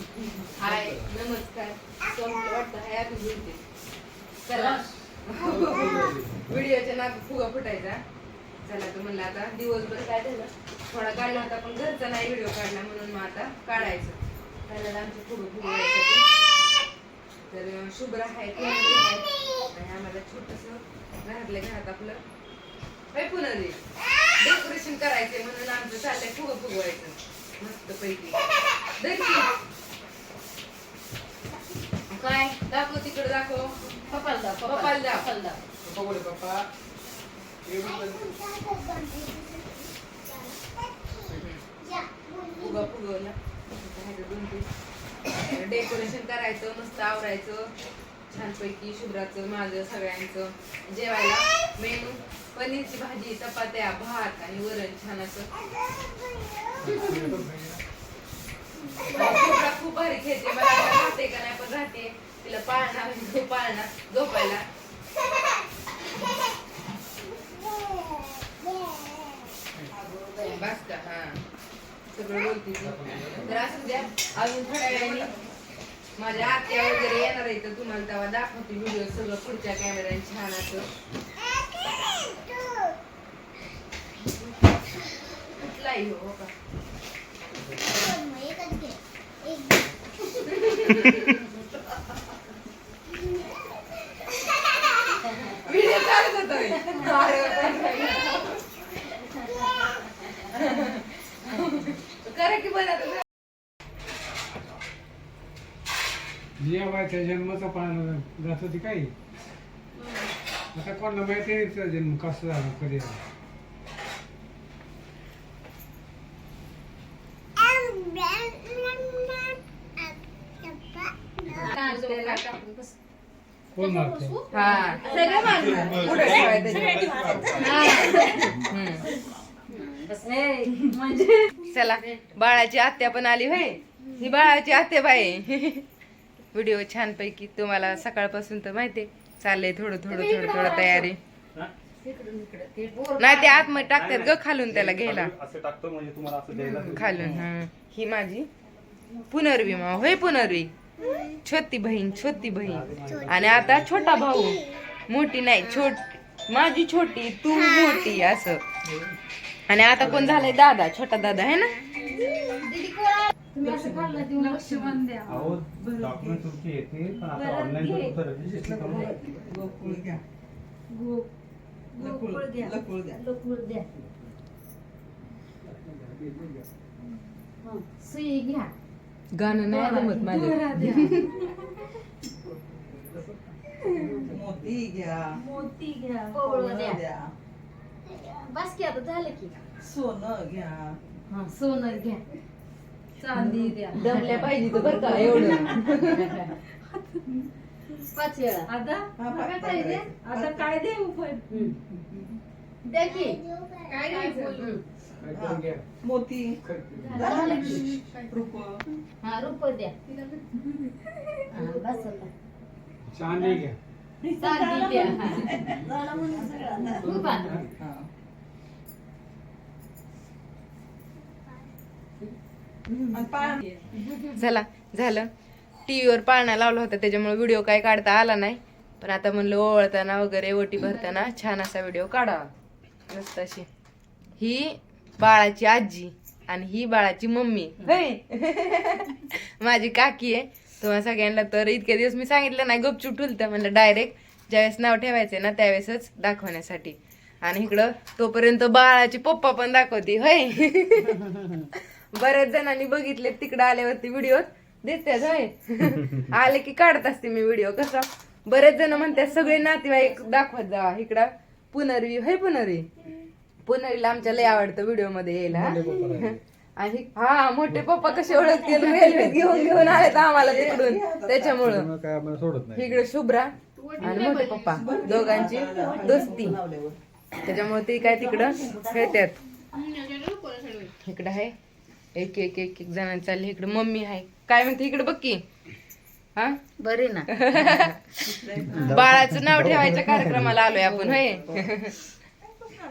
हाय नमस्कार. वाटतं हाय आधी बोलते. चला. व्हिडिओच्या नाग फुगा फुटायचा. चला तर म्हणलं आता दिवसभर काय झालं? थोडा काढला होता पण घरचा नाही व्हिडिओ काढला म्हणून मग आता काढायचं. त्याला आमचे फुगं फुगवायसाठी तर शुभ्र आहे आणि आम्हाला छोटस घरातल्या घरात आपलं काय पुनरी डेकोरेशन करायचंय म्हणून आमचं चाललंय फुगं फुगवायचं. मस्त पैकी काय? दाखव तिकडे दाखव. पप्पाला दाव, पप्पाला. दाव. पप्पाला दाव. पप्पा बोले पप्पा फुगा फुगवला दोन तीन डेकोरेशन करायचं मस्त आवरायचं. छानपैकी शुभ्राचं माझं सगळ्यांचं. जेवायला मेनू पनीरची भाजी चपात्या भात आणि वरण छान असं. खूप भारी खेळते मला राहते का नाही पण राहते. तिला पाळणार झोप पाळणार झोपायला. बस का हा. सगळं बोलते तर असू द्या अजून थोड्या वेळाने माझ्या आत्या वगैरे येणार आहे तर तुम्हाला तेव्हा दाखवते व्हिडिओ सगळं पुढच्या कॅमेऱ्याने छान असं. कुठलाही हो हो का व्हिडिओ चालत होतोय अरे करा की बरं आता. जियाबाईच्या जन्माचा पाहणं जात होती काही? आता कोणाला माहिती नाही जन्म कसा झाला कधी झाला? कोण मारतो हा. सगळं पुढे ठेवायचं म्हणजे चला बाळाची आत्या पण आली होय. ही बाळाची आत्या बाई. व्हिडिओ छान पैकी तुम्हाला सकाळपासून तर माहिती चाललंय थोडं थोडं थोडं थोडं तयारी. नाही ते आतमध्ये टाकतात ग खालून त्याला घ्यायला. असं टाकतो म्हणजे तुम्हाला असं द्यायला खालून हा ही माझी पुनर्वी मा होय पुनर्वी. छोटी बहीण छोटी बहीण. आणि आता छोटा भाऊ. मोठी नाही छोट माझी छोटी तू मोठी असं. आणि आता कोण झालंय? दादा छोटा दादा आहे ना? हं, सुई घ्या. गाणं नाही जमत माझं दोरा द्या. मोती घ्या. मोती घ्या द्या. बस की आता झालं की. सोनं घ्या. हा सोनं घ्या. चांदी द्या. दमल्या पाहिजे तर बरं का एवढं. पाच वेळा. आता? हा, काय वेळा. आता काय देऊ पण? द्या की. काय द्यायचं हा, मोती. झालं रुप. हा द्या. हा, बस आता. चांदी घ्या. चांदी द्या हा. हा. आणि चला झालं. टीव्हीवर पाळणा लावला होता त्याच्यामुळे व्हिडिओ काय काढता आला नाही. पण आता म्हणलं ओवळताना वगैरे ओटी भरताना छान असा व्हिडिओ काढावा. मस्त अशी. ही बाळाची आजी आणि ही बाळाची मम्मी. होय माझी काकी आहे. तुम्हाला सगळ्यांना तर इतके दिवस मी सांगितलं नाही गपचूप ठुलतं म्हणलं डायरेक्ट ज्यावेळेस नाव ठेवायचंय ना त्यावेळेसच दाखवण्यासाठी. आणि इकडं तोपर्यंत बाळाची पप्पा पण दाखवते होय. बऱ्याच जणांनी बघितले तिकडे आल्यावरती व्हिडिओ दिसतात होय. आले की काढत असते मी व्हिडिओ कसा? बरेच जण म्हणतात सगळे नातेवाईक दाखवत जावा. इकडं पुनर्वी होय पुनर्वी? पुनर्वीला आमच्या लय आवडतं व्हिडिओमध्ये यायला आणि हा मोठे पप्पा कसे ओळख केलं रेल्वे घेऊन घेऊन आले तर आम्हाला तिकडून. त्याच्यामुळं. काय आम्हाला सोडत नाही. इकडे शुभ्रा आणि मोठे पप्पा दोघांची दोस्ती. त्याच्यामुळे ते काय तिकडं खेळतात इकडं आहे. एक एक एक एक जण चालले इकडे मम्मी आहे. काय म्हणते? इकडे बघ की. हा? बरे ना. बाळाचं नाव ठेवायच्या कार्यक्रमाला आलोय आपण होय?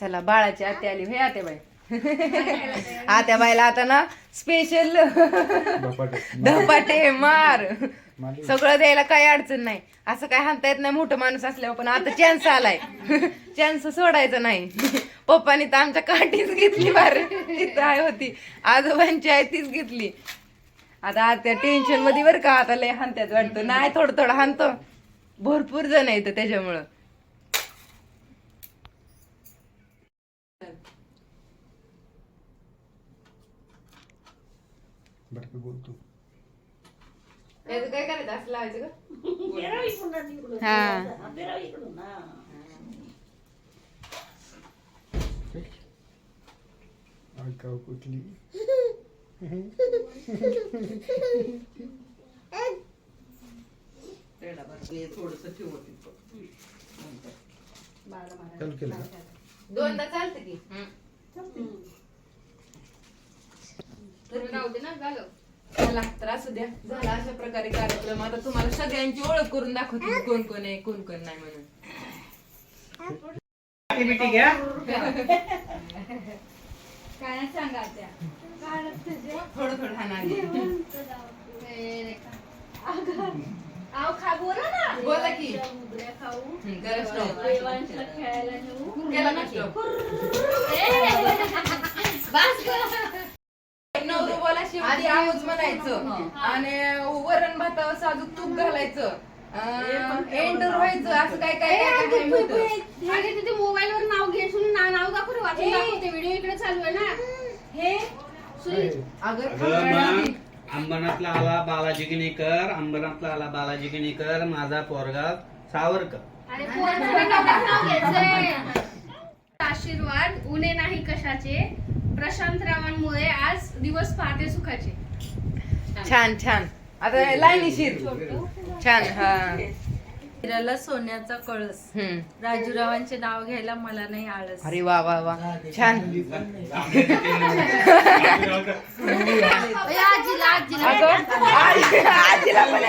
चला बाळाची आत्या आली. हे आत्या बाई. आत्या बाईला आता ना स्पेशल धपाटे. मार. सगळं द्यायला काही अडचण नाही. असं काय हाणता येत नाही मोठं माणूस असल्यावर पण आता चान्स आलाय. चान्स सोडायचा नाही. पप्पानी तर आमच्या काठीच घेतली बार. तिथं आहे होती. आजोबांची आहे तीच घेतली. आता आत्या टेन्शनमध्ये बरं का आता लय हानत्यात वाटतं. नाही थोडं थोडं हानतो भरपूर जण येतं त्याच्यामुळं. बरं बोलतो? याचं काय करायचं असं लावायचं का हा. ऐकावं कुठली? थोडस ठेवत चालू केलं का? दोनदा चालतं की. चला तर असू द्या. झाला अशा प्रकारे कार्यक्रम. आता तुम्हाला सगळ्यांची ओळख करून दाखवते कोण कोण आहे कोण कोण नाही म्हणून. ऍक्टिव्हिटी घ्या. थोडं थोडं हाना बोला की. केला ना stop. म्हणायचं आणि वरण भातावर साजूक तूप घालायचं. एंटर व्हायचं असं काय काय. आणि तिथे मोबाईल वर नाव घेऊन ना- नाव दाखव वाचून दाखवते व्हिडिओ इकडे चालू आहे ना. हे अगं. अंबरनाथला आला बालाजी गिणीकर अंबरनाथला आला बालाजी गिणीकर माझा पोरगा सावरकर. अरे. आशीर्वाद उणे नाही कशाचे. प्रशांत रावांमुळे आज दिवस पहाटे सुखाचे. छान छान. आता लाईनीशीर छान हा. हिराला सोन्याचा कळस. राजूरावांचे नाव घ्यायला मला नाही आळस. अरे वा वा वा. छान. आजीला पण.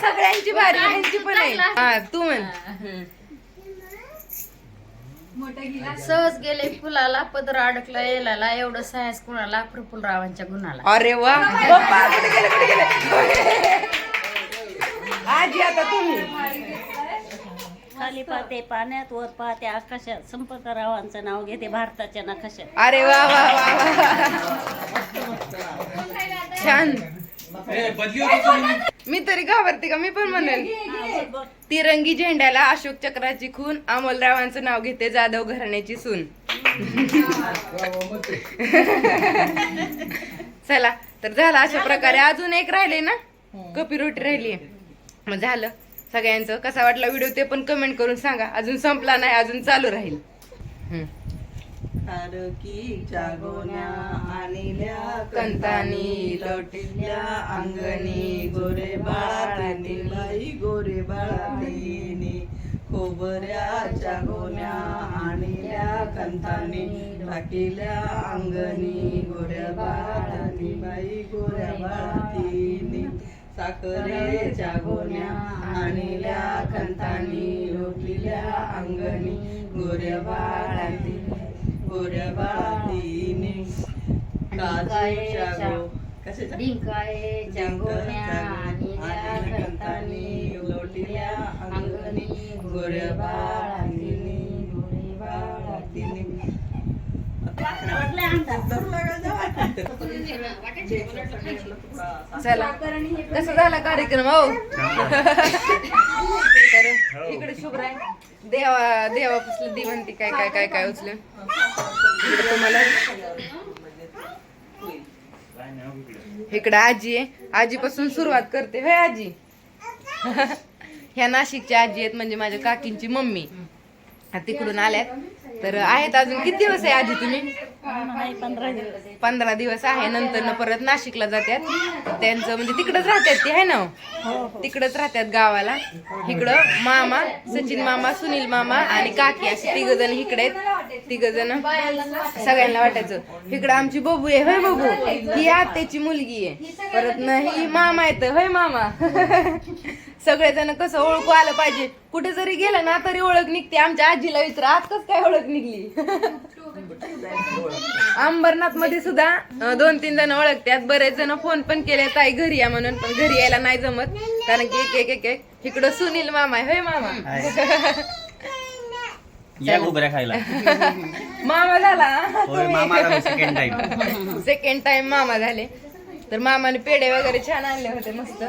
सगळ्यांची बारी ह्यांची पण आहे. हा तू म्हण. सहज गेले फुलाला पदर अडकला येलाला एवढं सायस कुणाला प्रफुल रावांच्या गुणाला. अरे वा. पप्पा कुठे गेले कुठे गेले? आजी आता तुम्ही. खाली पाहते पाण्यात वर पाहते आकाशात. संपर्करावांचं नाव घेते भारताच्या नकाशात. अरे वा वा वा वा. छान. मी तरी घाबरते का? मी पण म्हणेन तिरंगी झेंड्याला अशोक चक्राची खून अमोलरावांचं नाव घेते जाधव घराण्याची सून. चला तर झालं अशा प्रकारे. अजून एक राहिले ना? कपी रोटी राहिली. मग झालं. सगळ्यांचं कसा वाटला व्हिडिओ ते पण कमेंट करून सांगा. अजून संपला नाही अजून चालू राहील. कारकीच्या गोण्या आणल्या कंतानी लोटिल्या अंगणी गोरे बाळानी बाई गोरे बाळानी खोबऱ्याच्या गोण्या आणल्या कंतानी टाकिल्या अंगणी गोऱ्या बाळानी बाई गोऱ्या बाळातीनी. साखरेच्या गोण्या आणल्या कंतानी लोटलेल्या अंगणी गोऱ्या बाळाती बाळातीने काजूच्या गो डिंकाळेच्या गोण्या आणल्या कंतानी लोटल्या अंगणी गोऱ्या बाळातीने गोरे बाळातीने चला. कसा झाला कार्यक्रम हो. इकडे शुभ्र आहे. देवा देवापासलं दिवंती काय काय काय काय उचल तुम्हाला. इकडे आजी आहे. आजीपासून सुरुवात करते हे आजी. ह्या नाशिकची आजी आहेत म्हणजे माझ्या काकींची मम्मी. तिकडून आल्यात. तर आहेत अजून. किती दिवस आहे आजी तुम्ही? पंधरा दिवस पंधरा दिवस आहे नंतर ना परत नाशिकला जातात त्यांचं म्हणजे तिकडच राहतात ते आहे ना हो? तिकडच राहतात गावाला. इकडं मामा सचिन मामा सुनील मामा आणि काकी असे तिघ जण इकडे आहेत. तिघ जण सगळ्यांना वाटायचं. इकडं आमची बबू आहे होय बबू? ही आत्याची मुलगी आहे. परत ना ही मामा येत होय मामा? सगळेजण कसं ओळखू आलं पाहिजे. कुठे जरी गेलं ना तरी ओळख निघते. आमच्या आजीला विचार आज कस काय ओळख निघली? अंबरनाथमध्ये सुद्धा दोन तीन जण ओळखतात. बरेच जण फोन पण केले ताई घरी या म्हणून पण घरी यायला नाही जमत. कारण की एक एक एक एक इकडं सुनील मामा आहे. होय मामा? या घुगऱ्या खायला मामा झाला. होय मामा सेकंड टाइम सेकंड टाइम मामा झाले. तर मामाने पेढे वगैरे छान आणले होते मस्त.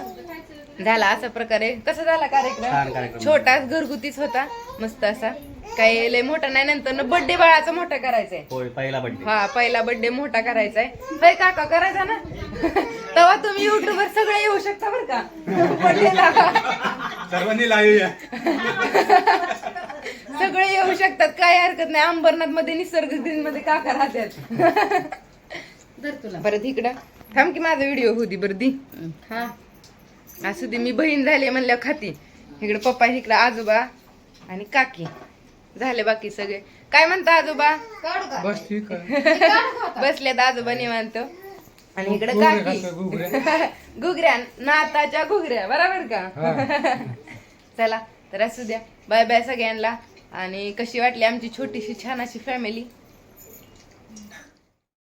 झाला अशा प्रकारे. कसा झाला छान कार्यक्रम कार्यक्रम. छोटाच घरगुतीच होता मस्त असा. काही लय मोठा नाही नंतर बर्थडे बाळाचा मोठा करायचंय. होय पहिला बर्थडे हा पहिला बर्थडे मोठा करायचा आहे होय काका करायचा ना? तेव्हा तुम्ही युट्यूबवर सगळे येऊ शकता बरं का? बर्थडेला सर्वांनी लावूया सगळे येऊ शकतात काय हरकत नाही. अंबरनाथमध्ये निसर्ग दिनमध्ये काका राहतात परत इकडं. थांब की माझा व्हिडिओ होती बरं दी. हा. असू दे मी बहीण झाली म्हणल्यावर खाती. इकडे पप्पा इकडे आजोबा आणि काकी. झाले बाकी सगळे. काय म्हणता आजोबा? बस ठीक आहे बसल्यात आजोबा निवांत. आणि इकडे काकी. घुगऱ्या नाताच्या घुगऱ्या बरोबर का? चला तर असू द्या. बाय बाय सगळ्यांना. आणि कशी वाटली आमची छोटीशी छान अशी फॅमिली